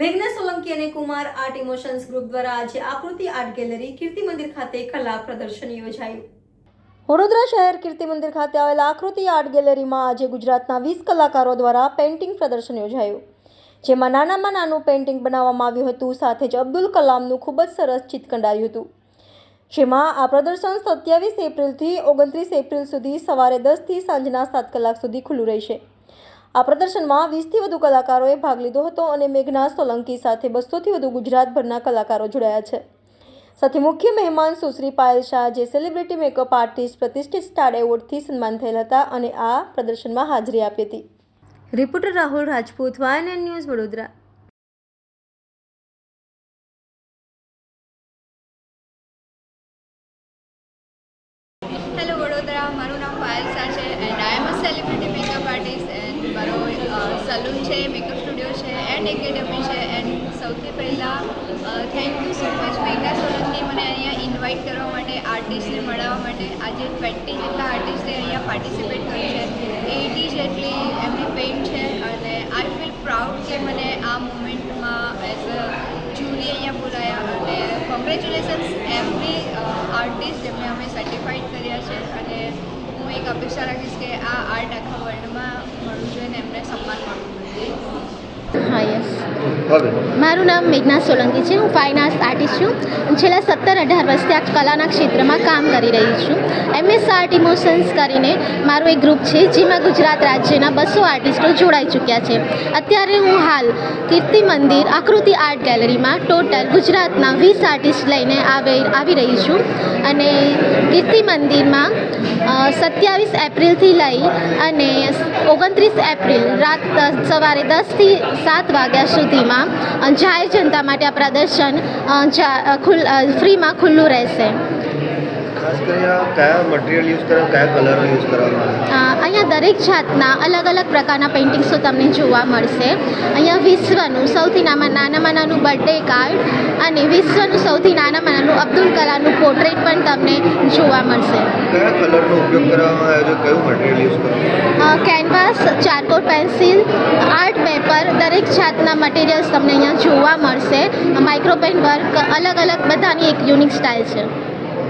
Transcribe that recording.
મેઘના સોલંકી અને Kumar art emotions group દ્વારા આજે આકૃતિ આર્ટ ગેલેરી કીર્તિ મંદિર ખાતે કલા પ્રદર્શન યોજાયું. વડોદરા શહેર કીર્તિ મંદિર ખાતે આવેલા આકૃતિ આર્ટ ગેલેરીમાં આજે ગુજરાતના વીસ કલાકારો દ્વારા પેઇન્ટિંગ પ્રદર્શન યોજાયું. જેમાં નાનામાં નાનું પેઇન્ટિંગ બનાવવામાં આવ્યું હતું, સાથે જ અબ્દુલ કલામનું ખૂબ જ સરસ ચિત કંડાર્યું હતું. જેમાં આ પ્રદર્શન સત્યાવીસ એપ્રિલથી ઓગણત્રીસ એપ્રિલ સુધી સવારે દસથી સાંજના સાત કલાક સુધી ખુલ્લું રહેશે. આ પ્રદર્શનમાં વીસથી વધુ કલાકારોએ ભાગ લીધો હતો અને મેઘના સોલંકી સાથે બસોથી વધુ ગુજરાતભરના કલાકારો જોડાયા છે. સાથે મુખ્ય મહેમાન સુશ્રી પાયલ શાહ જે સેલિબ્રિટી મેકઅપ આર્ટિસ્ટ પ્રતિષ્ઠિત સ્ટાર એવોર્ડથી સન્માન થયેલ હતા અને આ પ્રદર્શનમાં હાજરી આપી હતી. રિપોર્ટર રાહુલ રાજપૂત વાયન ન્યૂઝ વડોદરા. હેલો વડોદરા મારું નામ પાયલ શાહ છે and I am a celebrity makeup artist and મારો સલૂન છે મેકઅપ સ્ટુડિયો છે એન્ડ એકેડમી છે. એન્ડ સૌથી પહેલાં થેન્ક યુ સો મચ મેઘના સોલંકી મને અહીંયા ઇન્વાઇટ કરવા માટે આર્ટિસ્ટને મળવા માટે. આજે ટ્વેન્ટી જેટલા આર્ટિસ્ટે અહીંયા પાર્ટિસિપેટ કર્યું છે. એટી જેટલી એમની પેઇન્ટ છે. અને આઈ ફીલ પ્રાઉડ કે મને આ મુમેન્ટમાં એઝ અ જ્યુરી અહીંયા બોલાયા. અને કોંગ્રેચ્યુલેશન્સ એવરી આર્ટિસ્ટ જેમને અમે સર્ટિફાઈડ કર્યા છે. અને હું એક અપેક્ષા રાખીશ કે આ આર્ટ આખા વર્લ્ડમાં મળવું જોઈએ અને એમને સન્માન મળવું જોઈએ. મારું નામ મેઘના સોલંકી છે. હું ફાઇન આર્ટ્સ આર્ટિસ્ટ છું. છેલ્લા સત્તર અઢાર વર્ષથી આ કલાના ક્ષેત્રમાં કામ કરી રહી છું. એમએસ આર્ટ ઇમોશન્સ કરીને મારું એક ગ્રુપ છે, જેમાં ગુજરાત રાજ્યના બસો આર્ટિસ્ટો જોડાઈ ચૂક્યા છે. અત્યારે હું હાલ કીર્તિ મંદિર આકૃતિ આર્ટ ગેલેરીમાં ટોટલ ગુજરાતના વીસ આર્ટિસ્ટ લઈને આવે, આવી રહી છું. અને કીર્તિ મંદિરમાં સત્યાવીસ એપ્રિલથી લઈ અને ઓગણત્રીસ એપ્રિલ રાત સવારે દસથી સાત વાગ્યા સુધીમાં જાહેર જનતા માટે આ પ્રદર્શન ફ્રીમાં ખુલ્લું રહેશે. ખાસ કરીને કયા મટીરિયલ યુઝ કરે કયા કલરો યુઝ કરવામાં આવે અહીંયા દરેક જાતના અલગ અલગ પ્રકારના પેઇન્ટિંગ્સો તમને જોવા મળશે. અહીંયા વિશ્વનું સૌથી નામાં નાનામાં નાનું બર્થડે કાર્ડ અને વિશ્વનું સૌથી નાનામાં નાનું અબ્દુલ કલામનું પોર્ટ્રેટ પણ તમને જોવા મળશે. કયા કલરનો ઉપયોગ કરવામાં આવે છે? કયું મટીરિયલ યુઝ કરવામાં canvas charcoal pencil art paper દરેક જાતના મટીરિયલ્સ તમને અહીંયા જોવા મળશે. માઇક્રોપેન વર્ક અલગ અલગ બધાની એક યુનિક સ્ટાઇલ છે.